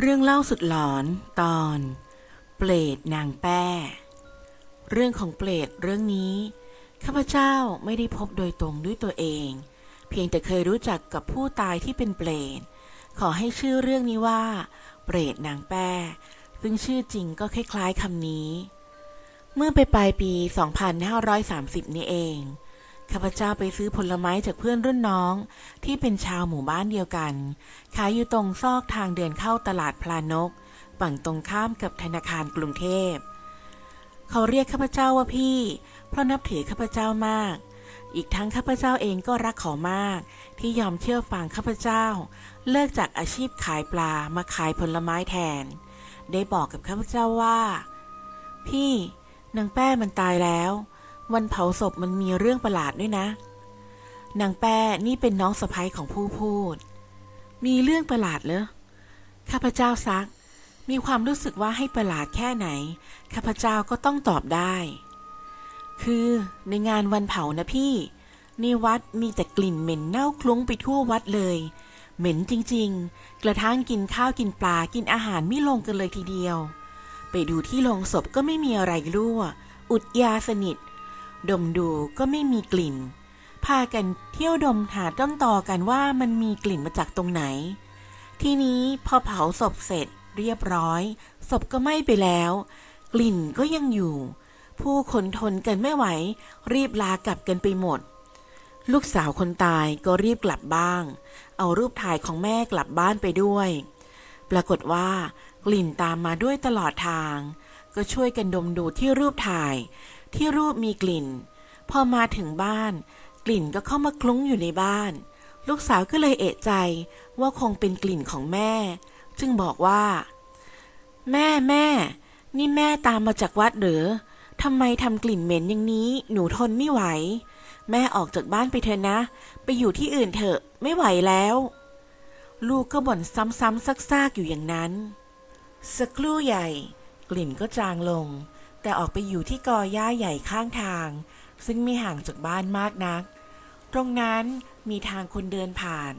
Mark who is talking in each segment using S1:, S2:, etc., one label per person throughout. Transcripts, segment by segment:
S1: เรื่องเล่าสุดหลอนตอน เปรตนางแป้ เรื่องของเปรตเรื่องนี้ ข้าพเจ้าไม่ได้พบโดยตรงด้วยตัวเอง เพียงแต่เคยรู้จักกับผู้ตายที่เป็นเปรตขอให้ชื่อเรื่องนี้ว่า เปรตนางแป้ ซึ่งชื่อจริงก็คล้ายๆคำนี้ เมื่อไปปลายปี 2530 นี้เอง ข้าพเจ้าไปซื้อผลไม้จากเพื่อนรุ่นน้อง ที่เป็นชาวหมู่บ้านเดียวกัน ขายอยู่ตรงซอกทางเดินเข้าตลาดพลานก ฝั่งตรงข้ามกับธนาคารกรุงเทพ เขาเรียกข้าพเจ้าว่าพี่ เพราะนับถือข้าพเจ้ามาก อีกทั้งข้าพเจ้าเองก็รักเขามาก ที่ยอมเชื่อฟังข้าพเจ้า เลิกจากอาชีพขายปลามาขายผลไม้แทน ได้บอกกับข้าพเจ้าว่า พี่นางแป้มันตายแล้ว วันเผาศพมันมีเรื่องประหลาดด้วยนะ นางแป้นี่เป็นน้องสะพ้ยของผู้พูด มีเรื่องประหลาดเหรอ ข้าพเจ้าซัก มีความรู้สึกว่าให้ประหลาดแค่ไหน ข้าพเจ้าก็ต้องตอบได้ คือในงานวันเผานะพี่ ในวัดมีแต่กลิ่นเหม็นเน่าคลุ้งไปทั่ววัดเลย เหม็นจริง ๆ กระทั่งกินข้าวกินปลากินอาหารไม่ลงกันเลยทีเดียว ไปดูที่โรงศพก็ไม่มีอะไรรั่ว อุดยาสนิท ดมดูก็ไม่มีกลิ่น พากันเที่ยวดมหาต้นตอกันว่ามันมีกลิ่นมาจากตรงไหน ทีนี้พอเผาศพเสร็จเรียบร้อย ศพก็ไหม้ไปแล้ว กลิ่นก็ยังอยู่ ผู้คนทนกันไม่ไหว รีบลากลับกันไปหมด ลูกสาวคนตายก็รีบกลับบ้าง เอารูปถ่ายของแม่กลับบ้านไปด้วย ปรากฏว่ากลิ่นตามมาด้วยตลอดทาง ก็ช่วยกันดมดูที่รูปถ่าย ที่รูปมีกลิ่น พอมาถึงบ้าน กลิ่นก็เข้ามาคลุ้งอยู่ในบ้าน ลูกสาวก็เลยเอะใจว่าคงเป็นกลิ่นของแม่ จึงบอกว่า แม่แม่ นี่แม่ตามมาจากวัดหรือทำไมทำกลิ่นเหม็นอย่างนี้หนูทนไม่ไหว แม่ออกจากบ้านไปเถอะนะ ไปอยู่ที่อื่นเถอะไม่ไหวแล้ว ลูกก็บ่นซ้ำๆซากๆอยู่อย่างนั้น สักครู่ใหญ่ กลิ่นก็จางลง แต่ออกไปอยู่ที่กอหญ้าใหญ่ข้างทาง ซึ่งไม่ห่างจากบ้านมากนัก ตรงนั้นมีทางคนเดินผ่าน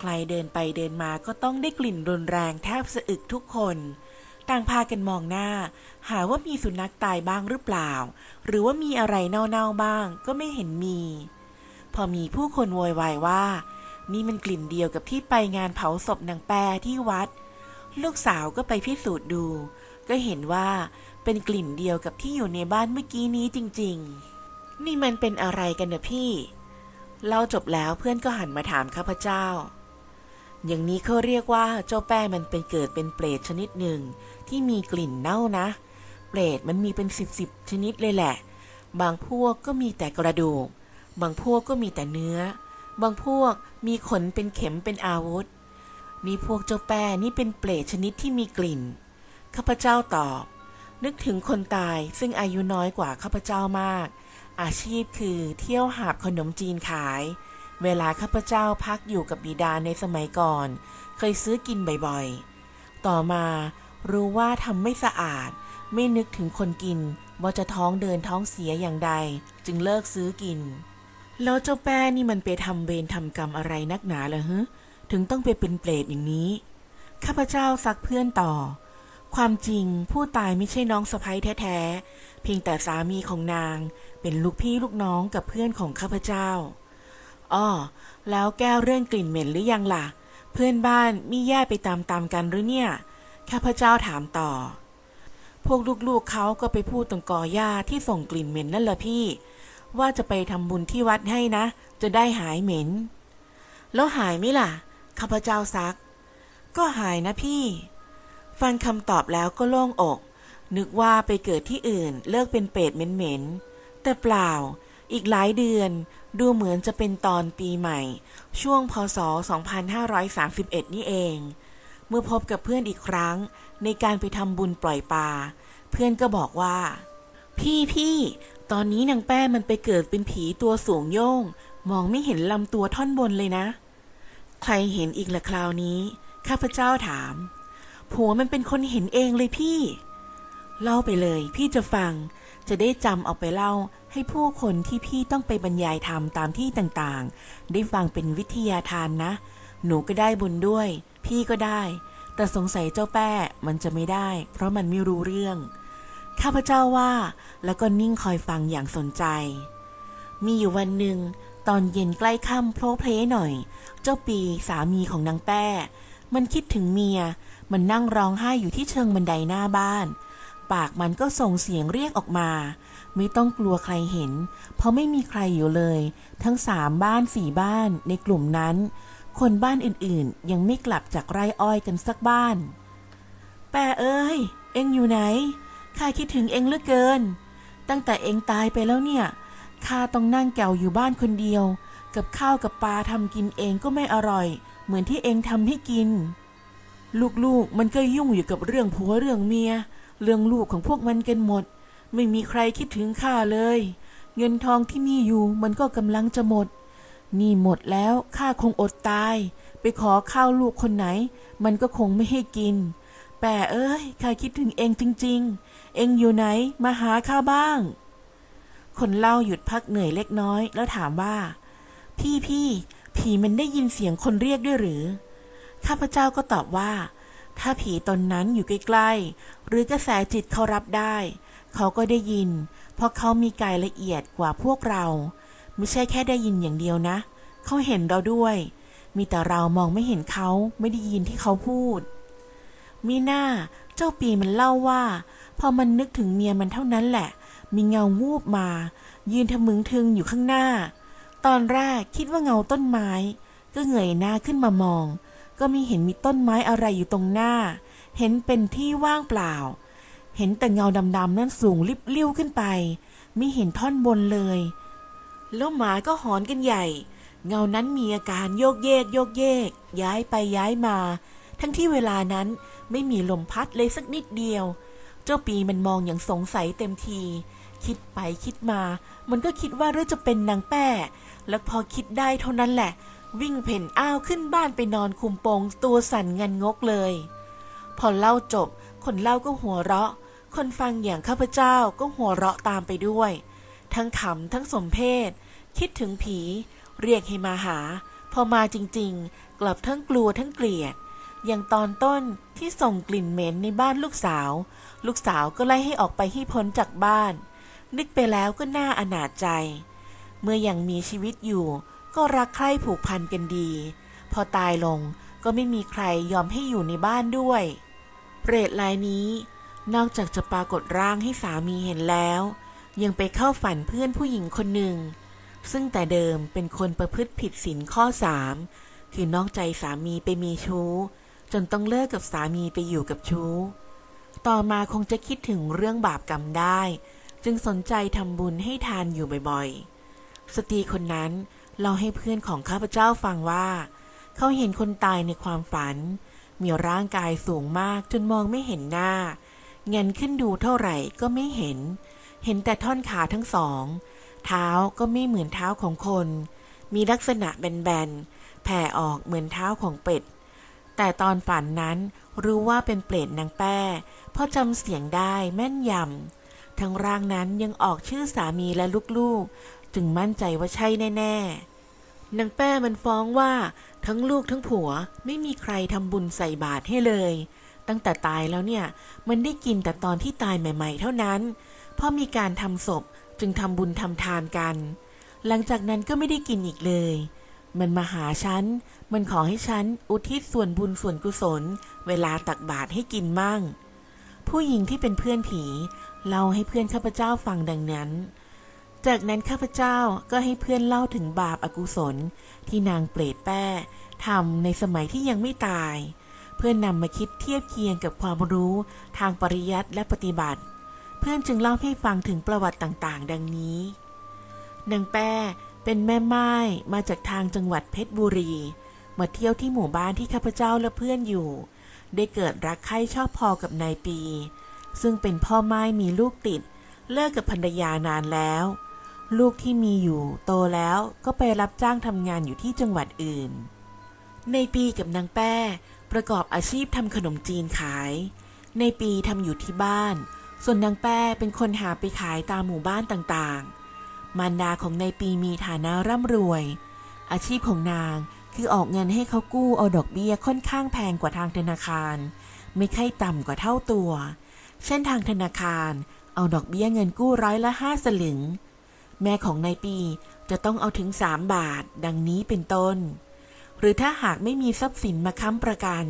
S1: ใครเดินไปเดินมาก็ต้องได้กลิ่นรุนแรงแทบสะอึกทุกคน ต่างพากันมองหน้า หาว่ามีสุนัขตายบ้างหรือเปล่า หรือว่ามีอะไรเน่าๆบ้างก็ไม่เห็นมี พอมีผู้คนโวยวายว่า นี่มันกลิ่นเดียวกับที่ไปงานเผาศพนางแปรที่วัด ลูกสาวก็ไปพิสูจน์ดู ก็เห็นว่า เป็นกลิ่นเดียวกับที่อยู่ในบ้านเมื่อกี้นี้จริง ๆ นี่มันเป็นอะไรกันเนะพี่เล่าจบแล้วเพื่อนก็หันมาถามข้าพเจ้า อย่างนี้เขาเรียกว่าเจ้าแป้มันเป็นเกิดเป็นเปรตชนิดหนึ่ง ที่มีกลิ่นเน่านะ เปรตมันมีเป็นสิบสิบชนิดเลยแหละ บางพวกก็มีแต่กระดูก บางพวกก็มีแต่เนื้อ บางพวกมีขนเป็นเข็มเป็นอาวุธ นี่พวกเจ้าแป้นี่เป็นเปรตชนิดที่มีกลิ่น ข้าพเจ้าตอบ นึกถึงคนตายซึ่งอายุน้อยกว่าข้าพเจ้ามาก อาชีพคือเที่ยวหาบขนมจีนขาย เวลาข้าพเจ้าพักอยู่กับบิดาในสมัยก่อน เคยซื้อกินบ่อยๆ ต่อมารู้ว่าทำไม่สะอาด ไม่นึกถึงคนกินว่าจะท้องเดินท้องเสียอย่างใด จึงเลิกซื้อกิน แล้วเจ้าแป้นี่มันไปทำเวรทำกรรมอะไรนักหนาเหรอฮะถึงต้องไปเป็นเปรตอย่างนี้ ข้าพเจ้าซักเพื่อนต่อ ความจริงผู้ตายไม่ใช่น้องสะพ้ยแท้ๆ เพียงแต่สามีของนางเป็นลูกพี่ลูกน้องกับเพื่อนของข้าพเจ้า อ้อ แล้วแก้วเรื่องกลิ่นเหม็นหรือยังล่ะ เพื่อนบ้านมีแย่ไปตามๆกันหรือเนี่ย ข้าพเจ้าถามต่อ พวกลูกๆเขาก็ไปพูดตรงกอหญ้าที่ส่งกลิ่นเหม็นนั่นแหละพี่ ว่าจะไปทำบุญที่วัดให้นะ จะได้หายเหม็น แล้วหายไหมล่ะ ข้าพเจ้าซัก ก็หายนะพี่ ฟังคำตอบแล้วก็โล่งอก นึกว่าไปเกิดที่อื่นเลิกเป็นเปรตเหม็นๆ แต่เปล่า อีกหลายเดือนดูเหมือนจะเป็นตอนปีใหม่ ช่วงพศ 2531 นี่เอง เมื่อพบกับเพื่อนอีกครั้ง ในการไปทำบุญปล่อยปลา เพื่อนก็บอกว่า พี่พี่ตอนนี้นางแป้มันไปเกิดเป็นผีตัวสูงโย่ง มองไม่เห็นลำตัวท่อนบนเลยนะ ใครเห็นอีกละคราวนี้ ข้าพเจ้าถาม ผัวมันเป็นคนเห็นเองเลยพี่ เล่าไปเลยพี่จะฟัง จะได้จำเอาไปเล่าให้ผู้คนที่พี่ต้องไปบรรยายธรรมตามที่ต่างๆ ได้ฟังเป็นวิทยาทานนะ หนูก็ได้บุญด้วย พี่ก็ได้ แต่สงสัยเจ้าแป้มันจะไม่ได้ เพราะมันไม่รู้เรื่อง ข้าพเจ้าว่า แล้วก็นิ่งคอยฟังอย่างสนใจ มีอยู่วันหนึ่งตอนเย็นใกล้ค่ำโพลเพลหน่อย เจ้าปีสามีของนางแป้ มันคิดถึงเมีย มันนั่งร้องไห้อยู่ที่เชิงบันไดหน้าบ้าน ปากมันก็ส่งเสียงเรียกออกมา ไม่ต้องกลัวใครเห็น เพราะไม่มีใครอยู่เลย ทั้งสามบ้านสี่บ้านในกลุ่มนั้น คนบ้านอื่นๆ ยังไม่กลับจากไร่อ้อยกันสักบ้าน แป้เอ้ย เอ็งอยู่ไหน ข้าคิดถึงเอ็งเหลือเกิน ตั้งแต่เอ็งตายไปแล้วเนี่ย ข้าต้องนั่งแก่วอยู่บ้านคนเดียว กับข้าวกับปลาทำกินเองก็ไม่อร่อย เหมือนที่เอ็งทำให้กิน ลูกๆ มันก็ยุ่งอยู่กับเรื่องผัวเรื่องเมีย เรื่องลูกของพวกมันกันหมด ไม่มีใครคิดถึงข้าเลย เงินทองที่มีอยู่มันก็กำลังจะหมด นี่หมดแล้วข้าคงอดตาย ไปขอข้าวลูกคนไหน มันก็คงไม่ให้กิน แป่เอ้ยข้าคิดถึงเองจริง ๆ เองอยู่ไหนมาหาข้าบ้าง คนเล่าหยุดพักเหนื่อยเล็กน้อยแล้วถามว่า พี่พี่ผีมันได้ยินเสียงคนเรียกด้วยหรือ ข้าพเจ้าก็ตอบว่า ถ้าผีตนนั้นอยู่ใกล้ๆ หรือกระแสจิตเขารับได้ เขาก็ได้ยิน เพราะเขามีกายละเอียดกว่าพวกเรา ไม่ใช่แค่ได้ยินอย่างเดียวนะ เขาเห็นเราด้วย มีแต่เรามองไม่เห็นเขาไม่ได้ยินที่เขาพูด มีหน้าเจ้าปีมันเล่าว่า พอมันนึกถึงเมียมันเท่านั้นแหละ มีเงาวูบมา ยืนทะมึงทึงอยู่ข้างหน้า ตอนแรกคิดว่าเงาต้นไม้ ก็เงยหน้าขึ้นมามอง ก็ไม่เห็นมีต้นไม้อะไรอยู่ตรงหน้า เห็นเป็นที่ว่างเปล่า เห็นแต่เงาดำๆนั่นสูงลิบลิ่วขึ้นไป ไม่เห็นท่อนบนเลย แล้วหมาก็หอนกันใหญ่ เงานั้นมีอาการโยกเยกโยกเยก ย้ายไปย้ายมา ทั้งที่เวลานั้นไม่มีลมพัดเลยสักนิดเดียว เจ้าปีมันมองอย่างสงสัยเต็มที คิดไปคิดมา มันก็คิดว่าเรื่องจะเป็นนางแป้ แล้วพอคิดได้เท่านั้นแหละ วิ่งเพ่นอ้าวขึ้นบ้านไปนอนคุมโปงตัวสั่นงันงกเลย พอเล่าจบ คนเล่าก็หัวเราะ คนฟังอย่างข้าพเจ้าก็หัวเราะตามไปด้วย ทั้งขำทั้งสมเพศ คิดถึงผี เรียกให้มาหา พอมาจริงๆ กลับทั้งกลัวทั้งเกลียด อย่างตอนต้นที่ส่งกลิ่นเหม็นในบ้านลูกสาว ลูกสาวก็ไล่ให้ออกไปให้พ้นจากบ้าน นึกไปแล้วก็น่าอนาจใจ เมื่อยังมีชีวิตอยู่ ก็รักใคร่ผูกพันกันดี พอตายลงก็ไม่มีใครยอมให้อยู่ในบ้านด้วย เปรตลายนี้ นอกจากจะปรากฏร่างให้สามีเห็นแล้ว ยังไปเข้าฝันเพื่อนผู้หญิงคนหนึ่ง ซึ่งแต่เดิมเป็นคนประพฤติผิดศีลข้อสามคือนอกใจสามีไปมีชู้ จนต้องเลิกกับสามีไปอยู่กับชู้ ต่อมาคงจะคิดถึงเรื่องบาปกรรมได้ จึงสนใจทำบุญให้ทานอยู่บ่อยๆ สตรีคนนั้น เล่าให้เพื่อนของข้าพเจ้าฟังว่า เขาเห็นคนตายในความฝัน มีร่างกายสูงมากจนมองไม่เห็นหน้าเงินขึ้นดูเท่าไหร่ก็ไม่เห็น เห็นแต่ท่อนขาทั้งสอง เท้าก็ไม่เหมือนเท้าของคน มีลักษณะแบนๆ แผ่ออกเหมือนเท้าของเป็ด แต่ตอนฝันนั้นรู้ว่าเป็นเปรตนางแป้เพราะจำเสียงได้แม่นยำ ทั้งร่างนั้นยังออกชื่อสามีและลูกๆ จึงมั่นใจว่าใช่แน่ ๆ นางแป้มันฟ้องว่าทั้งลูกทั้งผัวไม่มีใครทำบุญใส่บาตรให้เลย ตั้งแต่ตายแล้วเนี่ย มันได้กินแต่ตอนที่ตายใหม่ ๆ เท่านั้นพราะมีการทำศพจึงทำบุญทำทานกัน หลังจากนั้นก็ไม่ได้กินอีกเลย มันมาหาฉัน มันขอให้ฉันอุทิศส่วนบุญส่วนกุศล เวลาตักบาตรให้กินมั่ง ผู้หญิงที่เป็นเพื่อนผีเล่าให้เพื่อนข้าพเจ้าฟังดังนั้น จากนั้นข้าพเจ้าก็ให้เพื่อนเล่าถึงบาปอากุศล ที่นางเปรตแป้ทำในสมัยที่ยังไม่ตาย เพื่อนนำมาคิดเทียบเคียงกับความรู้ทางปริยัติและปฏิบัติ เพื่อนจึงเล่าให้ฟังถึงประวัติต่างๆ ดังนี้นางแป้เป็นแม่ไม้มาจากทางจังหวัดเพชรบุรี มาเที่ยวที่หมู่บ้านที่ข้าพเจ้าและเพื่อนอยู่ ได้เกิดรักใคร่ชอบพอกับนายปี ซึ่งเป็นพ่อไม้มีลูกติด เลิกกับภรรยานานแล้ว ลูกที่มีอยู่โตแล้วก็ไปรับจ้างทำงานอยู่ที่จังหวัดอื่น ในปีกับนางแป้ประกอบอาชีพทำขนมจีนขาย ในปีทำอยู่ที่บ้าน ส่วนนางแป้เป็นคนหาไปขายตามหมู่บ้านต่างๆ มารดาของในปีมีฐานะร่ำรวย อาชีพของนางคือออกเงินให้เขากู้เอาดอกเบี้ยค่อนข้างแพงกว่าทางธนาคาร ไม่ค่อยต่ำกว่าเท่าตัว เช่นทางธนาคาร เอาดอกเบี้ยเงินกู้ร้อยละห้าสลึง แม่ของนายปีจะต้องเอาถึงสามบาท ดังนี้เป็นต้น หรือถ้าหากไม่มีทรัพย์สินมาค้ำประกัน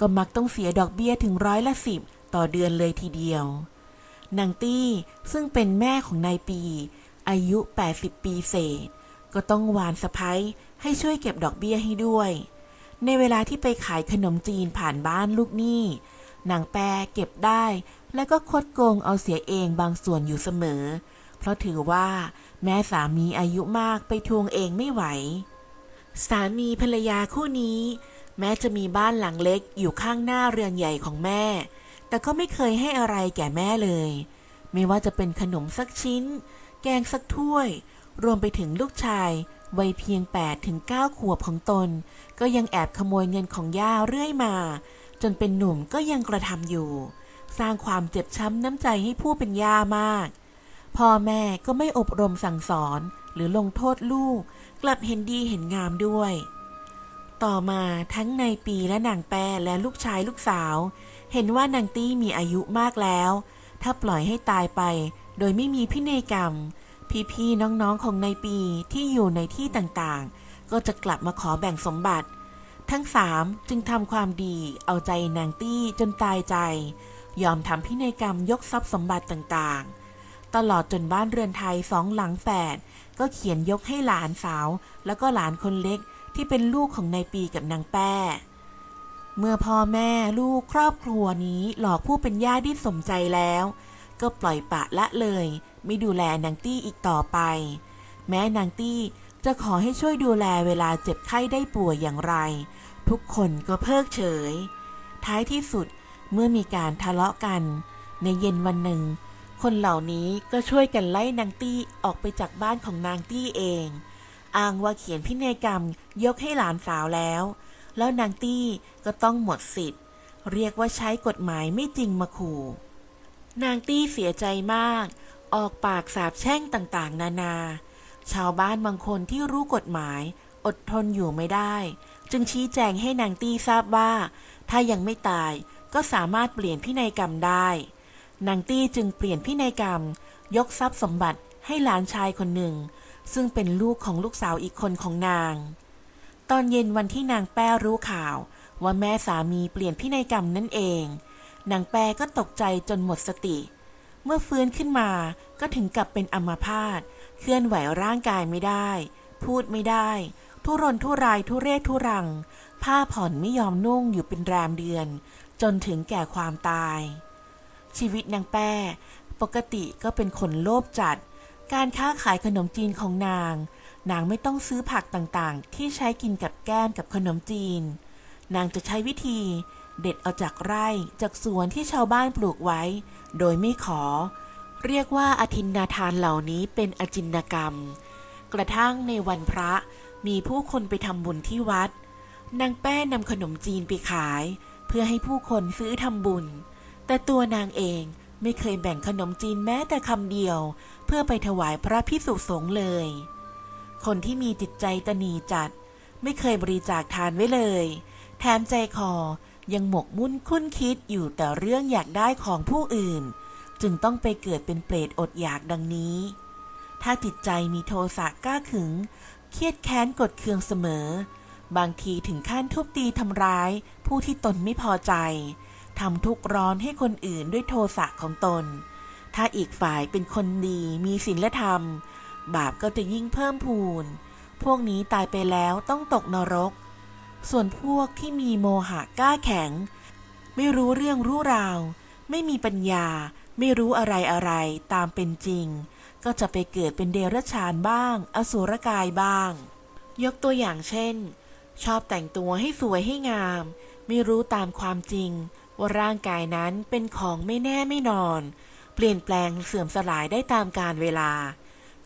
S1: ก็มักต้องเสียดอกเบี้ยถึงร้อยละสิบต่อเดือนเลยทีเดียวนางตี้ซึ่งเป็นแม่ของนายปี อายุ 80 ปีเศษ ก็ต้องวานสะพ้ยให้ช่วยเก็บดอกเบี้ยให้ด้วย ในเวลาที่ไปขายขนมจีนผ่านบ้านลูกหนี้นางแปรเก็บได้ และก็คดโกงเอาเสียเองบางส่วนอยู่เสมอ เพราะถือว่า แม่สามีอายุมากไปทวงเองไม่ไหว สามีภรรยาคู่นี้ แม้จะมีบ้านหลังเล็กอยู่ข้างหน้าเรือนใหญ่ของแม่ แต่ก็ไม่เคยให้อะไรแก่แม่เลย ไม่ว่าจะเป็นขนมสักชิ้น แกงสักถ้วย รวมไปถึงลูกชายวัยเพียง8ถึง9ขวบของตน ก็ยังแอบขโมยเงินของย่าเรื่อยมา จนเป็นหนุ่มก็ยังกระทำอยู่ สร้างความเจ็บช้ำน้ำใจให้ผู้เป็นย่ามาก พ่อแม่ก็ไม่อบรมสั่งสอนหรือลงโทษลูก กลับเห็นดีเห็นงามด้วย ต่อมาทั้งในปีและนางแปรและลูกชายลูกสาว เห็นว่านางตี้มีอายุมากแล้ว ถ้าปล่อยให้ตายไป โดยไม่มีพินัยกรรม พี่ๆน้องๆของในปีที่อยู่ในที่ต่างๆ ก็จะกลับมาขอแบ่งสมบัติ ทั้งสามจึงทำความดี เอาใจนางตี้จนตายใจ ยอมทำพินัยกรรมยกทรัพย์สมบัติต่างๆ ตลอดจนบ้านเรือนไทยสองหลังแฝดก็เขียนยกให้หลานสาว แล้วก็หลานคนเล็กที่เป็นลูกของนายปีกับนางแป้ เมื่อพ่อแม่ลูกครอบครัวนี้หลอกผู้เป็นญาติที่สมใจแล้ว ก็ปล่อยปะละเลย ไม่ดูแลนางตี้อีกต่อไป แม้นางตี้จะขอให้ช่วยดูแลเวลาเจ็บไข้ได้ป่วยอย่างไร ทุกคนก็เพิกเฉย ท้ายที่สุดเมื่อมีการทะเลาะกัน ในเย็นวันหนึ่ง คนเหล่านี้ก็ช่วยกันไล่นางตี้ออกไปจากบ้านของนางตี้เอง อ้างว่าเขียนพินัยกรรมยกให้หลานสาวแล้ว แล้วนางตี้ก็ต้องหมดสิทธิ์ เรียกว่าใช้กฎหมายไม่จริงมาขู่ นางตี้เสียใจมาก ออกปากสาบแช่งต่างๆ นานา ชาวบ้านบางคนที่รู้กฎหมาย อดทนอยู่ไม่ได้ จึงชี้แจงให้นางตี้ทราบว่า ถ้ายังไม่ตายก็สามารถเปลี่ยนพินัยกรรมได้ นางตี้จึงเปลี่ยนพินัยกรรม ยกทรัพย์สมบัติให้หลานชายคนหนึ่ง ซึ่งเป็นลูกของลูกสาวอีกคนของนาง ตอนเย็นวันที่นางแป้รู้ข่าว ว่าแม่สามีเปลี่ยนพินัยกรรมนั่นเอง นางแป้ก็ตกใจจนหมดสติ เมื่อฟื้นขึ้นมาก็ถึงกับเป็นอัมาพาตเคลื่อนไหวร่างกายไม่ได้ พูดไม่ได้ ทุรนทุรายทุเรศทุรัง ผ้าผ่อนไม่ยอมนุ่งอยู่เป็นแรมเดือน จนถึงแก่ความตาย ชีวิตนางแป้ ปกติก็เป็นคนโลภจัด การค้าขายขนมจีนของนาง นางไม่ต้องซื้อผักต่างๆ ที่ใช้กินกับแก้มกับขนมจีน นางจะใช้วิธี เด็ดเอาจากไร่จากสวนที่ชาวบ้านปลูกไว้ โดยไม่ขอ เรียกว่าอธินนาทานเหล่านี้เป็นอจินกรรม กระทั่งในวันพระมีผู้คนไปทำบุญที่วัด นางแป้นำขนมจีนไปขาย เพื่อให้ผู้คนซื้อทำบุญ แต่ตัวนางเองไม่เคยแบ่งขนมจีนแม้แต่คำเดียว เพื่อไปถวายพระพิสุสงฆ์เลย คนที่มีจิตใจตนีจัด ไม่เคยบริจาคทานไว้เลย แถมใจคอยังหมกมุ่นคุ้นคิดอยู่แต่เรื่องอยากได้ของผู้อื่น จึงต้องไปเกิดเป็นเปรตอดอยากดังนี้ ถ้าจิตใจมีโทสะกล้าขึง เครียดแค้นกดเคืองเสมอ บางทีถึงขั้นทุบตีทำร้าย ผู้ที่ตนไม่พอใจ ทำทุกร้อนให้คนอื่นด้วยโทสะของตน ถ้าอีกฝ่ายเป็นคนดีมีศีลธรรม บาปก็จะยิ่งเพิ่มพูน พวกนี้ตายไปแล้วต้องตกนรก ส่วนพวกที่มีโมหะกล้าแข็ง ไม่รู้เรื่องรู้ราว ไม่มีปัญญา ไม่รู้อะไรอะไรตามเป็นจริง ก็จะไปเกิดเป็นเดรัจฉานบ้าง อสุรกายบ้าง ยกตัวอย่างเช่น ชอบแต่งตัวให้สวยให้งาม ไม่รู้ตามความจริง ว่าร่างกายนั้นเป็นของไม่แน่ไม่นอน เปลี่ยนแปลงเสื่อมสลายได้ตามกาลเวลา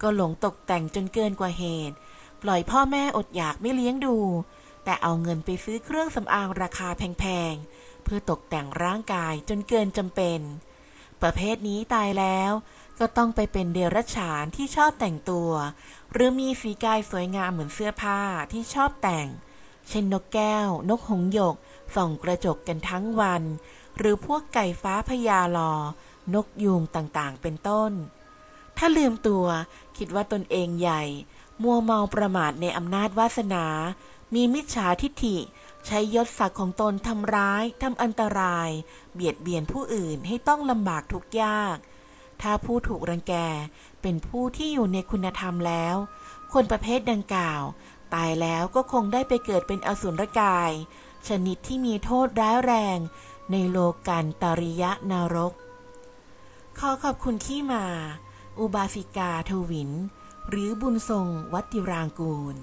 S1: ก็หลงตกแต่งจนเกินกว่าเหตุ ปล่อยพ่อแม่อดอยากไม่เลี้ยงดู แต่เอาเงินไปซื้อเครื่องสำอางราคาแพงๆ เพื่อตกแต่งร่างกายจนเกินจำเป็น ประเภทนี้ตายแล้วก็ต้องไปเป็นเดรัจฉานที่ชอบแต่งตัว หรือมีฝีกายสวยงามเหมือนเสื้อผ้าที่ชอบแต่ง เช่นนกแก้ว นกหงหยก ส่องกระจกกันทั้งวัน หรือพวกไก่ฟ้าพญาลอนกยูงต่างๆ เป็นต้น ถ้าลืมตัวคิดว่าตนเองใหญ่ มัวเมาประมาทในอำนาจวาสนา มีมิจฉาทิฐิ ใช้ยศศักดิ์ของตนทำร้ายทำอันตราย เบียดเบียนผู้อื่นให้ต้องลำบากทุกยาก ถ้าผู้ถูกรังแกเป็นผู้ที่อยู่ในคุณธรรมแล้ว คนประเภทดังกล่าว ตายแล้วก็คงได้ไปเกิดเป็นอสุรกาย ชนิดที่มีโทษร้ายแรงในโลกันตริยะนรก ขอขอบคุณที่มา อุบาสิกาทวิน หรือบุญทรงวัติรางกูล